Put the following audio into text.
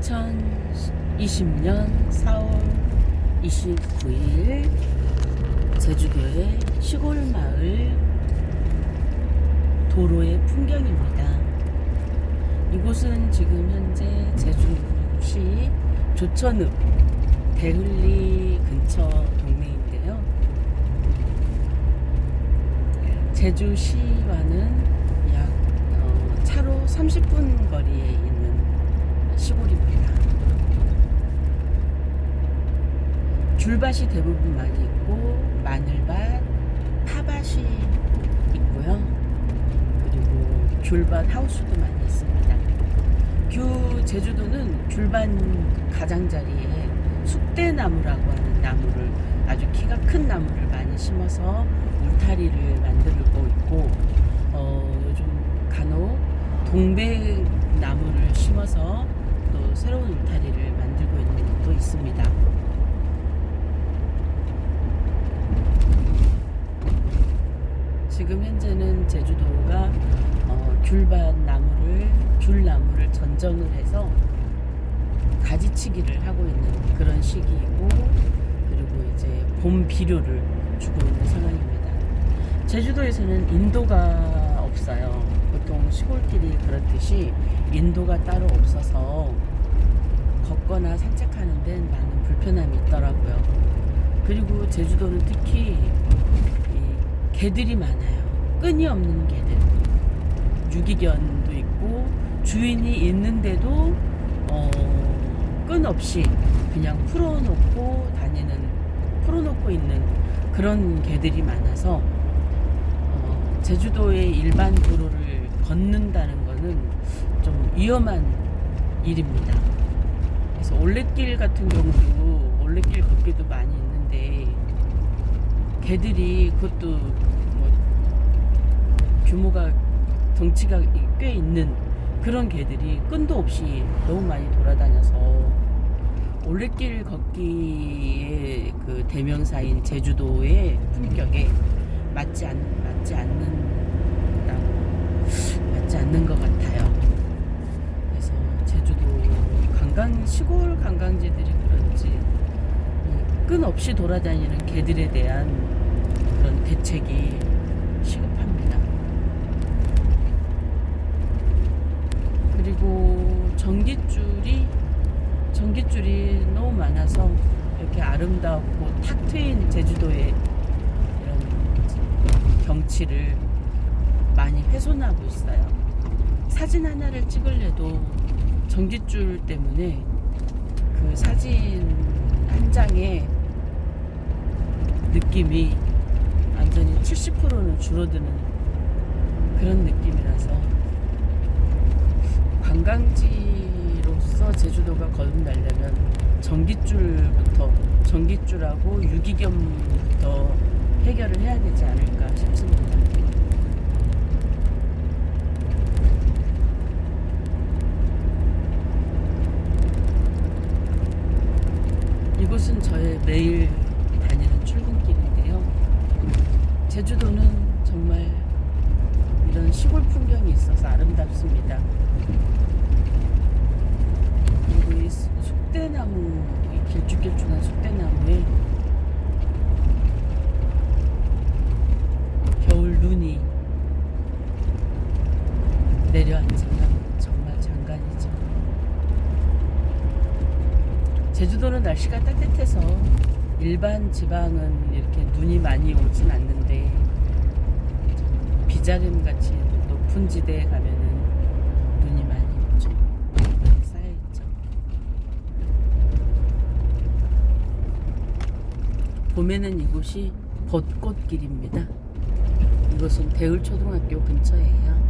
2020년 4월 29일 제주도의 시골 마을 도로의 풍경입니다. 이곳은 지금 현재 제주시 조천읍 대흘리 근처 동네인데요. 제주시와는 약 어, 차로 30분 거리에 있는 시골입니다. 귤밭이 대부분 많이 있고 마늘밭, 파밭이 있고요. 그리고 귤밭 하우스도 많이 있습니다. 귤 제주도는 귤밭 가장자리에 숙대나무라고 하는 나무를 아주 키가 큰 나무를 많이 심어서 울타리를 만들고 있고 어, 요즘 간혹 동백 나무를 심어서 또 새로운 울타리를 만들고 있는 곳도 있습니다. 지금 현재는 제주도가 어, 귤밭 나무를 귤나무를 전정을 해서 가지치기를 하고 있는 그런 시기이고 그리고 이제 봄 비료를 주고 있는 상황입니다. 제주도에서는 인도가 없어요. 보통 시골길이 그렇듯이 인도가 따로 없어서 걷거나 산책하는 데는 많은 불편함이 있더라고요. 그리고 제주도는 특히 이 개들이 많아요. 끈이 없는 개들. 유기견도 있고 주인이 있는데도 어, 끈 없이 그냥 풀어놓고 다니는 풀어놓고 있는 그런 개들이 많아서 어, 제주도의 일반 도로를 걷는다는 거는 좀 위험한 일입니다. 그래서 올레길 같은 경우도 올레길 걷기도 많이 있는데 개들이 그것도 뭐 규모가 덩치가 꽤 있는 그런 개들이 끈도 없이 너무 많이 돌아다녀서 올레길 걷기의 그 대명사인 제주도의 품격에 맞지 않 맞지 않는다고 맞지 않는 것 같아요. 그래서 제주도 관광 시골 관광지들이 그런지 이끈 없이 돌아다니는 개들에 대한 그런 대책이 시급합니다. 그리고 전기줄이 전기줄이 너무 많아서 이렇게 아름답고 탁 트인 제주도의 이런 경치를 많이 훼손하고 있어요. 사진 하나를 찍을래도 전기줄 때문에 그 사진 한 장의 느낌이 완전히 70%는 줄어드는 그런 느낌이라서 관광지로서 제주도가 거듭나려면 전기줄부터 전기줄하고 유기견부터 해결을 해야 되지 않을까 싶습니다. 이곳은 저의 매일 다니는 출근길인데요. 제주도는 정말 이런 시골 풍경이 있어서 아름답습니다. 그리고 이 수- 숙대나무, 이 길쭉길쭉한 숙대나무에 겨울 눈이 내려앉으면 정말 장관이죠. 제주도는 날씨가 따뜻해서 일반 지방은 이렇게 눈이 많이 오진 않는데 비자림 같이 높은 지대에 가면은 눈이 많이 오죠. 많이 쌓여있죠. 봄에는 이곳이 벚꽃길입니다. 이곳은 대울초등학교 근처예요.